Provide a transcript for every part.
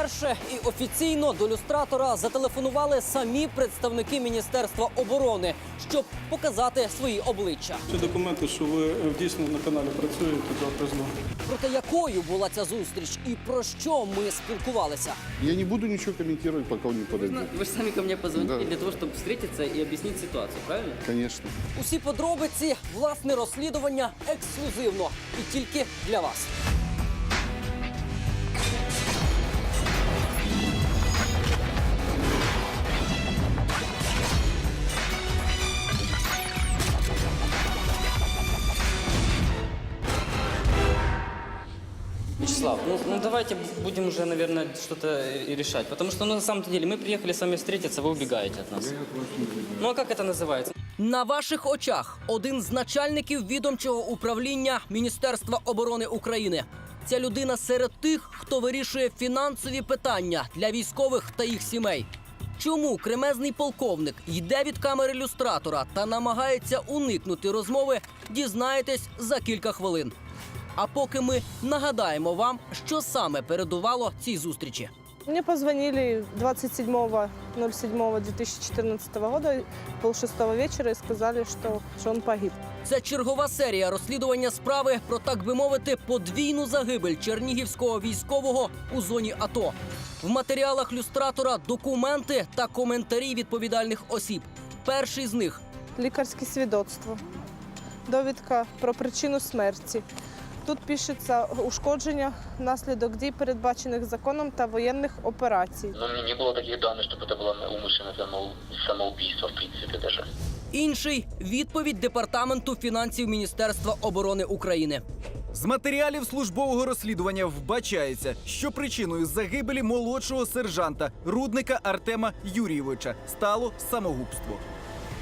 Вперше і офіційно до люстратора зателефонували самі представники Міністерства оборони, щоб показати свої обличчя. Ці документи, що ви е, дійсно на каналі працюєте, добре знову. Проте якою була ця зустріч і про що ми спілкувалися? Я не буду ничего комментировать, пока он не подойдет. Вы же сами ко мне позвонили Да. для того, чтобы встретиться и объяснить ситуацию, правильно? Конечно. Усі подробиці, власне розслідування ексклюзивно і тільки для вас. Вячеслав, ну, ну давайте будем уже, наверное, что-то и решать. Потому что, ну, на самом деле, мы приехали с вами встретиться, вы убегаете от нас. Ну, а как это называется? На ваших очах один з начальників відомчого управління Міністерства оборони України. Ця людина серед тих, хто вирішує фінансові питання для військових та їх сімей. Чому кремезний полковник йде від камери люстратора та намагається уникнути розмови, дізнаєтесь за кілька хвилин. А поки ми нагадаємо вам, що саме передувало цій зустрічі. Мне позвонили 27.07.2014 года, полшестого вечера, и сказали, что, что он погиб. Це чергова серія розслідування справи про так би мовити подвійну загибель чернігівського військового у зоні АТО. В матеріалах люстратора документи та коментарі відповідальних осіб. Перший з них Лікарське свідоцтво, довідка про причину смерті. Тут пишеться ушкодження внаслідок дій, передбачених законом та воєнних операцій. Но мне не было таких данных, чтобы это было умышленное самоу- самоубийство, в принципе, даже. інший відповідь департаменту фінансів Міністерства оборони України. З матеріалів службового розслідування вбачається, що причиною загибелі молодшого сержанта рудника Артема Юрійовича стало самогубство.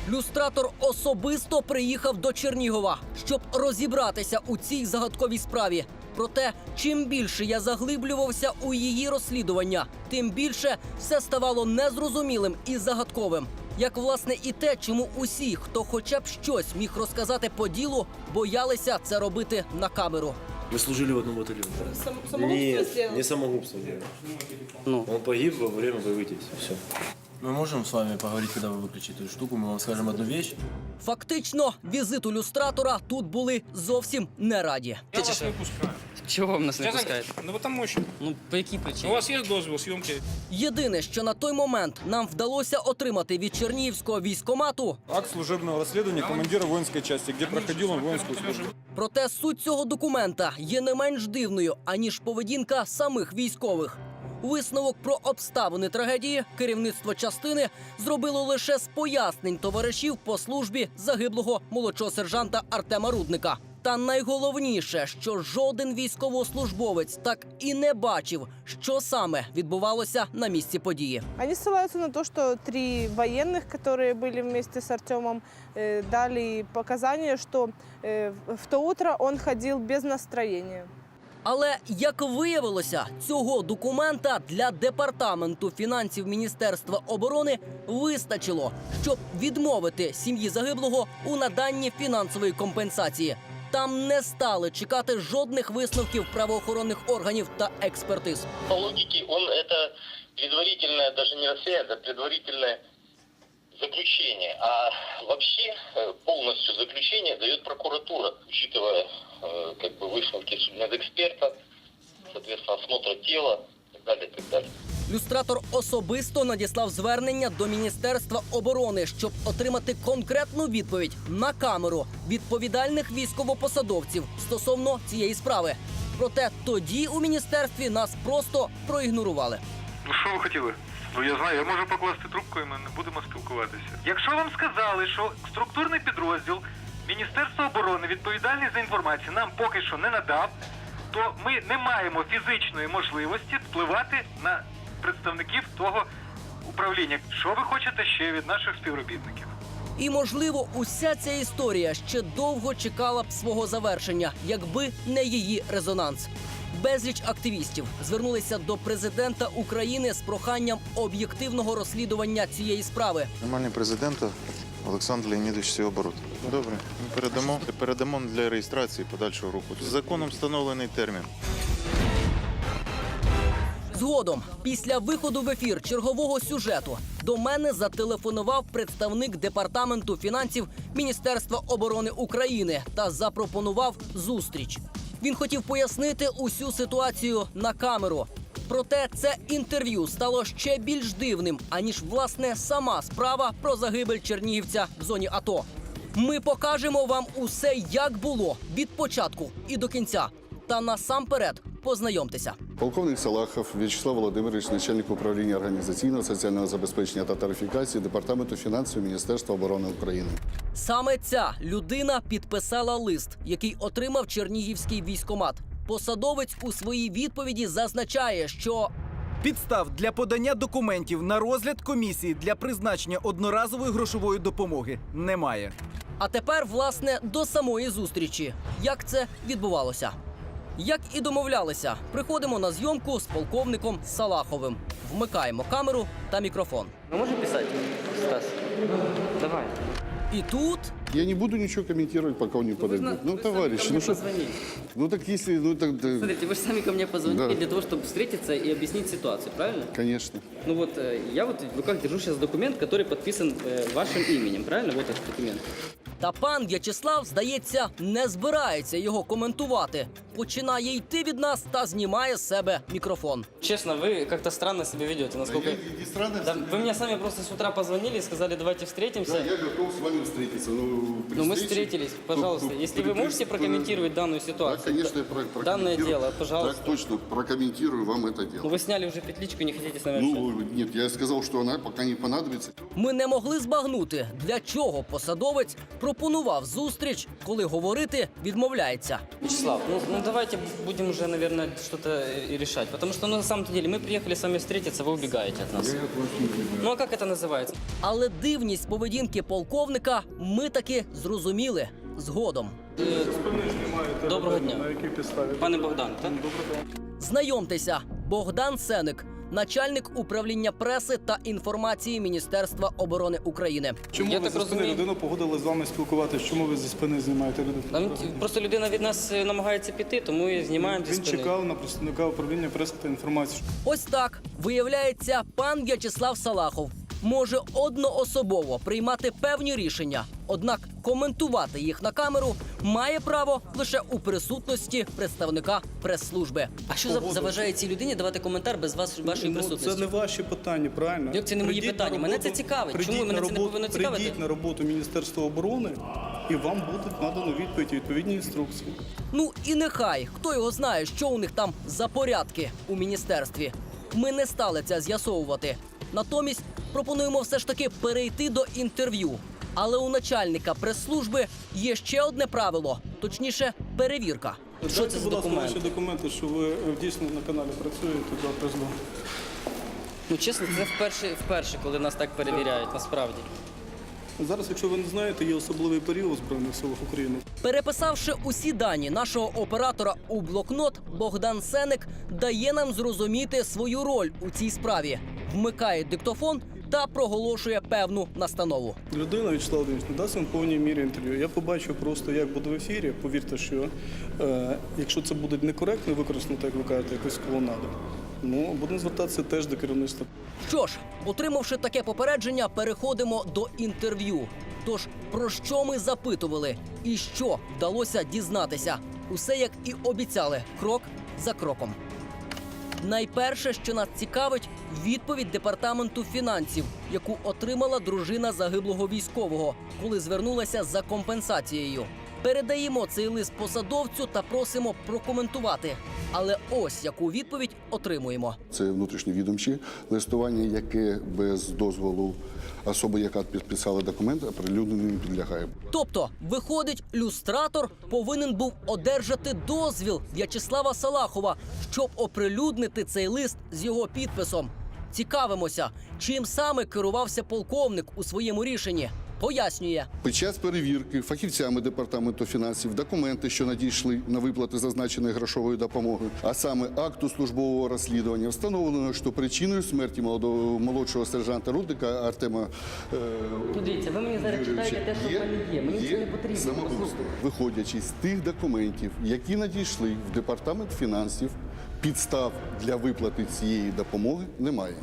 Люстратор особисто приїхав до Чернігова, щоб розібратися у цій загадковій справі. Проте, чим більше я заглиблювався у її розслідування, тим більше все ставало незрозумілим і загадковим. Як власне і те, чому усі, хто хоча б щось міг розказати по ділу, боялися це робити на камеру. Вы служили в одном батальоне, да? Нет, не самогубство делали. Ну. Он погиб во время боевых действий. Все. Мы можем с вами поговорить, когда вы выключите эту штуку, мы вам скажем одну вещь. Фактично, візиту люстратора тут були зовсім не раді. Я вас не пускаю. Чего вам нас не Я пускают? так- Ну потому що Ну, по какие у причине? вас є дозвіл зйомки. Єдине, що на той момент нам вдалося отримати від Чернігівського військомату, Акт служебного расследования командира воинской части, где проходил он воинскую службу. Проте суть цього документа є не менш дивною, аніж поведінка самих військових. Висновок про обставини трагедії керівництво частини зробило лише з пояснень товаришів по службі загиблого молодшого сержанта Артема Рудника. Та найголовніше, що жоден військовослужбовець так і не бачив, що саме відбувалося на місці події. Они ссылаются на то, что три военных, которые были вместе с Артемом, э, дали показания, что э, в в то утро он ходил без настроения. Але як виявилося, цього документа для департаменту фінансів Міністерства оборони вистачило, щоб відмовити сім'ї загиблого у наданні фінансової компенсації. Там не стали чекати жодних висновків правоохоронних органів та експертиз. По логике, он это предварительное, даже не расследование, это предварительное заключение. А вообще э, полностью заключение дает прокуратура, учитывая э, как бы выставки судмедэксперта, соответственно, осмотра тела и так далее, и так далее. Люстратор особисто надіслав звернення до Міністерства оборони, щоб отримати конкретну відповідь на камеру відповідальних військовопосадовців стосовно цієї справи. Проте тоді у міністерстві нас просто проігнорували. Ну що ви хотіли? Ну я знаю, я можу покласти трубку і ми не будемо спілкуватися. Якщо вам сказали, що структурний підрозділ Міністерства оборони відповідальний за інформацію нам поки що не надав, то ми не маємо фізичної можливості впливати на представників того управління. Що ви хочете ще від наших співробітників? І можливо, уся ця історія ще довго чекала б свого завершення, якби не її резонанс. Безліч активістів звернулися до президента України з проханням об'єктивного розслідування цієї справи. Нормальний президента Олександр Леонідович Сіоборот. Добре, ми передамо, передамо для реєстрації подальшого руху. Законом встановлений термін. Згодом, після виходу в ефір чергового сюжету, до мене зателефонував представник департаменту фінансів Міністерства оборони України та запропонував зустріч. Він хотів пояснити усю ситуацію на камеру. Проте це інтерв'ю стало ще більш дивним, аніж власне сама справа про загибель чернігівця в зоні АТО. Ми покажемо вам усе, як було від початку і до кінця. Та насамперед познайомтеся. Полковник Салахов В'ячеслав Володимирович, начальник управління організаційного соціального забезпечення та тарифікації Департаменту фінансів Міністерства оборони України. Саме ця людина підписала лист, який отримав Чернігівський військомат. Посадовець у своїй відповіді зазначає, що Підстав для подання документів на розгляд комісії для призначення одноразової грошової допомоги немає. А тепер, власне, до самої зустрічі. Як це відбувалося? Як і домовлялися, приходимо на зйомку з полковником Салаховим. Вмикаємо камеру та мікрофон. Мы можем писать, Стас? Давай. І тут Я не буду ничего комментировать, пока он не подойдет. Ну, товарищи, ну что... Ну так если... Ну так... да, Смотрите, вы же сами ко мне позвонили Да. для того, чтобы встретиться и объяснить ситуацию, правильно? Конечно. Ну вот, э, я вот в руках держу сейчас документ, который подписан э, вашим именем, правильно? Вот этот документ. та пан В'ячеслав, здається, не збирається його коментувати. Починає йти від нас та знімає з себе мікрофон. Честно, вы как-то странно себя ведете, насколько... не странно. Да, вы мне сами просто с утра позвонили и сказали, давайте встретимся. я готов с вами встретиться. Ну, при Ну, мы встрече- встретились, пожалуйста. Ну, Если при- вы можете при- прокомментировать данную Да, ситуацию. конечно, я про- Данное прокомментирую. дело, пожалуйста. Так точно, прокомментирую вам это Ну, дело. вы сняли уже петличку, не хотите с нами общаться. Ну, нет, я сказал, что она пока не понадобится. Ми не могли збагнути, для чого посадовець пропонував зустріч, коли говорити відмовляється. Вячеслав, ну, ну давайте будем уже, наверное, что-то и решать. Потому что, ну, на самом деле, мы приехали с вами встретиться, вы убегаете от нас. Ну, а как это называется? Але дивність поведінки полковника ми таки зрозуміли згодом. Доброго дня. На якій підставі? Пане Богдан, так? Знайомтеся, Богдан Сеник, начальник управління преси та інформації Міністерства оборони України. Чому Я ви так за спини розумію- людину погодили з вами спілкуватися? Чому ви зі спини знімаєте людину? Просто людина від нас е, намагається піти, тому і знімаємо зі Він спини. чекав на представника управління преси та інформації. Ось так виявляється, пан В'ячеслав Салахов може одноособово приймати певні рішення, однак коментувати їх на камеру має право лише у присутності представника прес-служби. А що за- заважає цій людині давати коментар без вас, вашої Ну, присутності? Це не ваші питання, правильно? Як це не мої питання? Мене це цікавить. Чому мене на це не повинно цікавити? Прийдіть на роботу Міністерства оборони і вам буде надано відповідь і відповідні інструкції. Ну і нехай хто його знає, що у них там за порядки у міністерстві. Ми не стали це з'ясовувати. Натомість пропонуємо все ж таки перейти до інтерв'ю. Але у начальника прес-служби є ще одне правило, точніше, перевірка. Що Дайте, це за будь ласка, документ? ваші документи, що ви е, дійсно на каналі працюєте до призову. Ну, чесно, це вперше, вперше, коли нас так перевіряють, насправді. Зараз, якщо ви не знаєте, є особливий період у Збройних силах України. Переписавши усі дані нашого оператора у блокнот, Богдан Сеник дає нам зрозуміти свою роль у цій справі, вмикає диктофон та проголошує певну настанову. Людина Вячеслав Володимирович, не дасть вам повній мірі інтерв'ю. Я побачу просто, як буде в ефірі. Повірте, що е, якщо це буде некоректно використано, так як ви кажете, якось колонаду, ну будемо звертатися теж до керівництва. Що ж, отримавши таке попередження, переходимо до інтерв'ю. Тож про що ми запитували і що вдалося дізнатися? Усе як і обіцяли, крок за кроком. Найперше, що нас цікавить, відповідь департаменту фінансів, яку отримала дружина загиблого військового, коли звернулася за компенсацією. Передаємо цей лист посадовцю та просимо прокоментувати. Але ось яку відповідь отримуємо. Це внутрішньовідомчі листування, яке без дозволу особи, яка підписала документ, оприлюдненню не підлягає. Тобто, виходить, люстратор повинен був одержати дозвіл В'ячеслава Салахова, щоб оприлюднити цей лист з його підписом. Цікавимося, чим саме керувався полковник у своєму рішенні. Пояснює. Під час перевірки фахівцями департаменту фінансів документи, що надійшли на виплати зазначеної грошової допомоги, а саме акту службового розслідування, встановлено, що причиною смерті молодого молодшого сержанта Рудника Артема е, Ну, дивіться, ви мені зараз Юрійовича читаєте те, що в мене є. Мені це не потрібно. самогубство. Виходячи з тих документів, які надійшли в департамент фінансів, підстав для виплати цієї допомоги немає.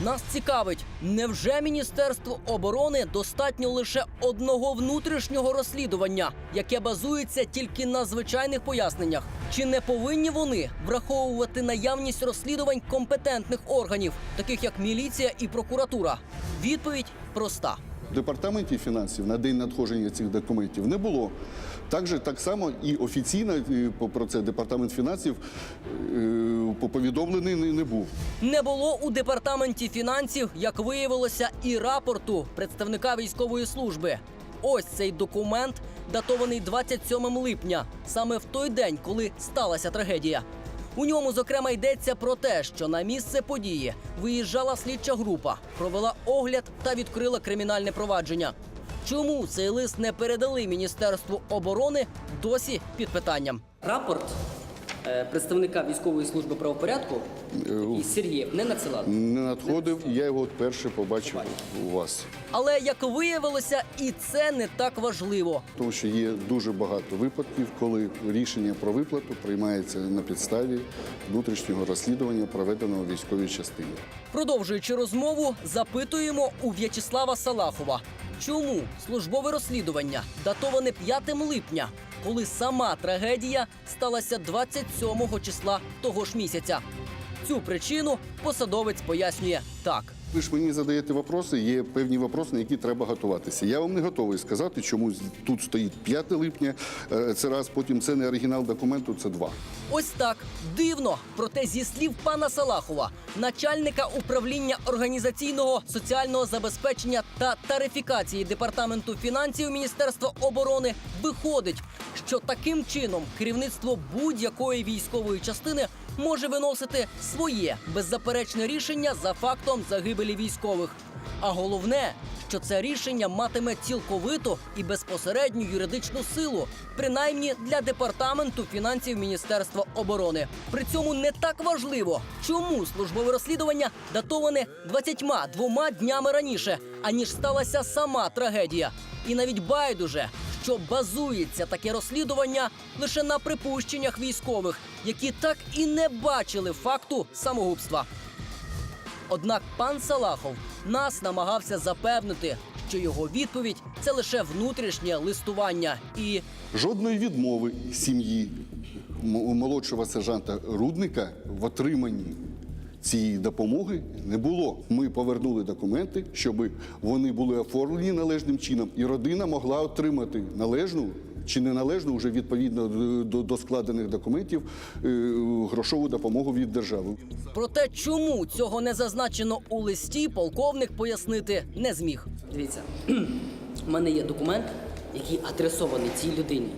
Нас цікавить, невже Міністерство оборони достатньо лише одного внутрішнього розслідування, яке базується тільки на звичайних поясненнях? Чи не повинні вони враховувати наявність розслідувань компетентних органів, таких як міліція і прокуратура? Відповідь проста. В департаменті фінансів на день надходження цих документів не було. Також так само і офіційно е, про це департамент фінансів е, повідомлений не був. Не було у департаменті фінансів, як виявилося, і рапорту представника військової служби. Ось цей документ, датований 27 липня, саме в той день, коли сталася трагедія. У ньому, зокрема, йдеться про те, що на місце події виїжджала слідча група, провела огляд та відкрила кримінальне провадження. Чому цей лист не передали Міністерству оборони досі під питанням? Рапорт представника військової служби правопорядку і Сергієв не надсилали. Не надходив, я його перше побачив у вас. Але як виявилося, і це не так важливо. Тому що є дуже багато випадків, коли рішення про виплату приймається на підставі внутрішнього розслідування, проведеного військовій частині. Продовжуючи розмову, запитуємо у В'ячеслава Салахова, чому службове розслідування датоване 5 липня, коли сама трагедія сталася 27 числа того ж місяця. Цю причину посадовець пояснює так. Ви ж мені задаєте вопроси, є певні вопроси, на які треба готуватися. Я вам не готовий сказати, чому тут стоїть 5 липня, е, це раз, потім це не оригінал документу, це два. Ось так дивно. Проте зі слів пана Салахова, начальника управління організаційного соціального забезпечення та тарифікації департаменту фінансів Міністерства оборони, виходить, що таким чином керівництво будь-якої військової частини може виносити своє беззаперечне рішення за фактом загибелі військових. А головне, що це рішення матиме цілковиту і безпосередню юридичну силу, принаймні для департаменту фінансів Міністерства оборони. При цьому не так важливо, чому службове розслідування датоване 22 днями раніше, аніж сталася сама трагедія. І навіть байдуже, що базується таке розслідування лише на припущеннях військових, які так і не бачили факту самогубства. Однак пан Салахов нас намагався запевнити, що його відповідь це лише внутрішнє листування і Жодної відмови сім'ї молодшого сержанта Рудника в отриманні цієї допомоги не було. Ми повернули документи, щоб вони були оформлені належним чином, і родина могла отримати належну чи неналежну, вже відповідно до, до, складених документів, е, грошову допомогу від держави. Проте, чому цього не зазначено у листі, полковник пояснити не зміг. Дивіться, у мене є документ, який адресований цій людині.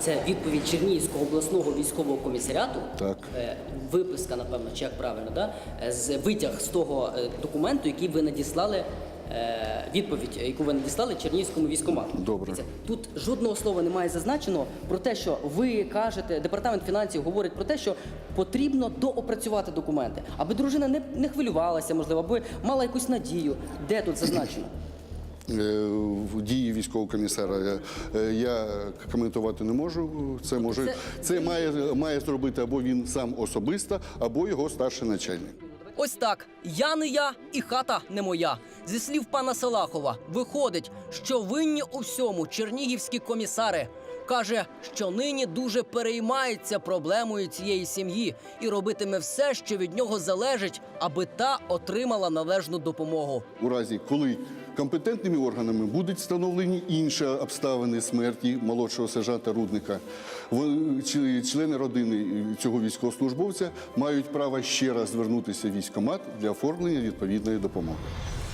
Це відповідь Чернігівського обласного військового комісаріату. Так. Е, Виписка, напевно, чи як правильно, да? Е, з витяг з того е, документу, який ви надіслали. Відповідь, яку ви надіслали Чернігівському військомату. Добре. Тут жодного слова немає зазначено про те, що ви кажете, департамент фінансів говорить про те, що потрібно доопрацювати документи, аби дружина не, не хвилювалася, можливо, аби мала якусь надію. Де тут зазначено? Е, В дії військового комісара е, я коментувати не можу. Це може Це- це має, має зробити або він сам особисто, або його старший начальник. Ось так. Я не я і хата не моя. Зі слів пана Салахова, виходить, що винні у всьому чернігівські комісари. Каже, що нині дуже переймається проблемою цієї сім'ї і робитиме все, що від нього залежить, аби та отримала належну допомогу. У разі, коли компетентними органами будуть встановлені інші обставини смерті молодшого сержанта Рудника, члени родини цього військовослужбовця мають право ще раз звернутися в військкомат для оформлення відповідної допомоги.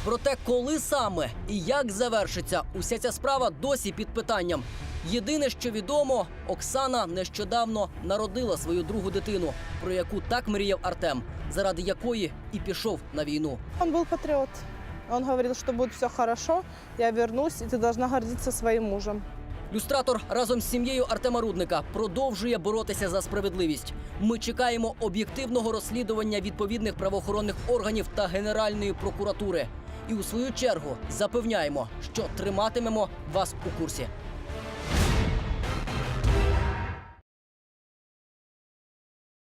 Проте, коли саме і як завершиться уся ця справа досі під питанням. Єдине, що відомо, Оксана нещодавно народила свою другу дитину, про яку так мріяв Артем, заради якої і пішов на війну. Он был патриот. Он говорил, что будет все хорошо, я вернусь, и ты должна гордиться своим мужем. Люстратор разом з сім'єю Артема Рудника продовжує боротися за справедливість. Ми чекаємо об'єктивного розслідування відповідних правоохоронних органів та Генеральної прокуратури. І у свою чергу запевняємо, що триматимемо вас у курсі.